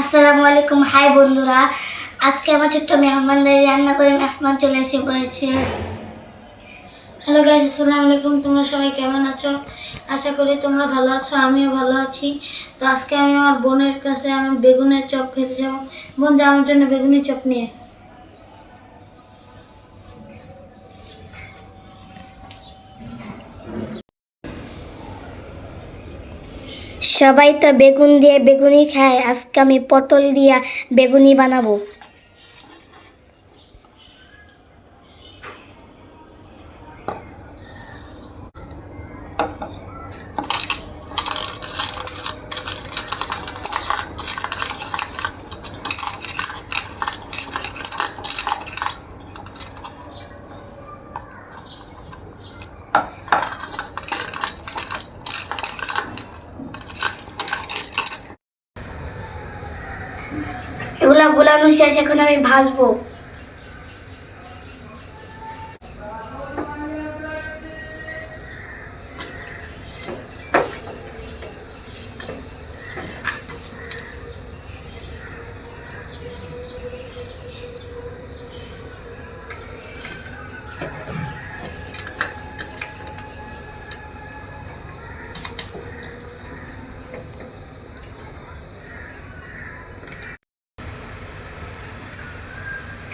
আসসালামু আলাইকুম। হাই বন্ধুরা, আজকে আমার ছোট্ট মেহমানদের রান্না করে মেহমান চলে এসে পড়েছে। হ্যালো গাইজ আসসালামু আলাইকুম। তোমরা সবাই কেমন আছো? আশা করি তোমরা ভালো আছো, আমিও ভালো আছি। তো আজকে আমি আমার বোনের কাছে আমি বেগুনের চপ খেতে যাব। বোন, যা আমার জন্য বেগুনের চপ নিয়ে সবাই তো বেগুন দিয়ে বেগুনি খায়। আজকে আমি পটল দিয়া বেগুনি বানাবো। এগুলা গুলানো শেষ এখন আমি ভাজবো।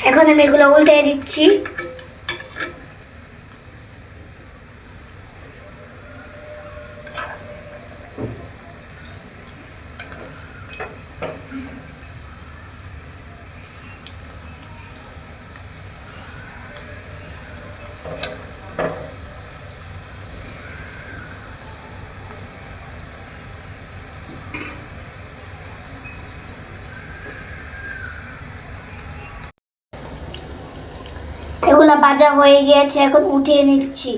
এখন আমি এগুলো উল্টে দিচ্ছি। এগুলা বাজা হয়ে গিয়েছে এখন উঠিয়ে নিচ্ছি।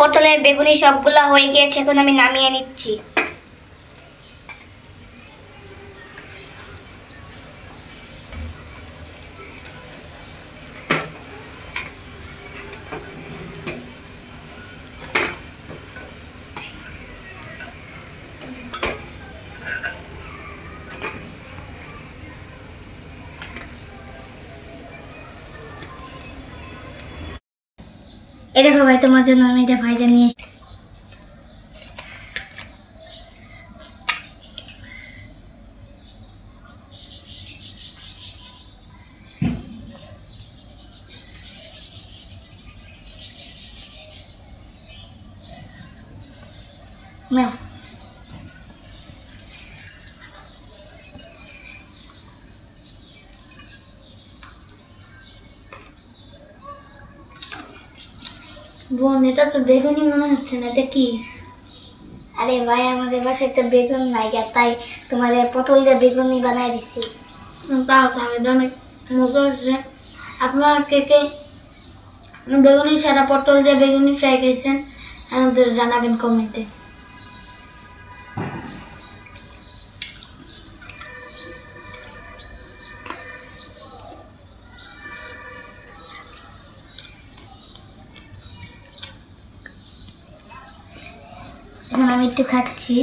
পটলের বেগুনি সবগুলা হয়ে গিয়েছে এখন আমি নামিয়ে নিচ্ছি। এই দেখো ভাই তোমার জন্য আমি এটা ভাইজা নিয়ে এসেছি। বোন, এটা তো বেগুনি মনে হচ্ছে না, এটা কি? আরে ভাই, আমাদের বাসায় একটা বেগুন নাই তাই তোমাদের পটল দিয়ে বেগুনি বানাই দিছি। তাও তাহলে অনেক মজা হচ্ছে আপনার কে কে বেগুনি সারা পটল দিয়ে বেগুনি ফ্রাই খাইছেন জানাবেন কমেন্টে। আমি একটু খাচ্ছি।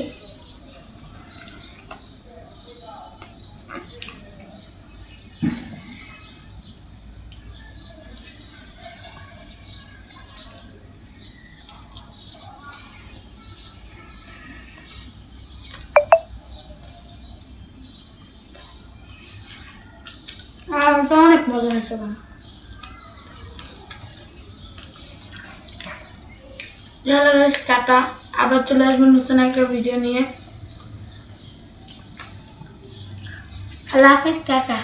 অনেক মজা হয়েছে হ্যালো গাইস টাটা। আবার চলে আসব নতুন একটা ভিডিও নিয়ে আল্লাহ হাফিজ টাটা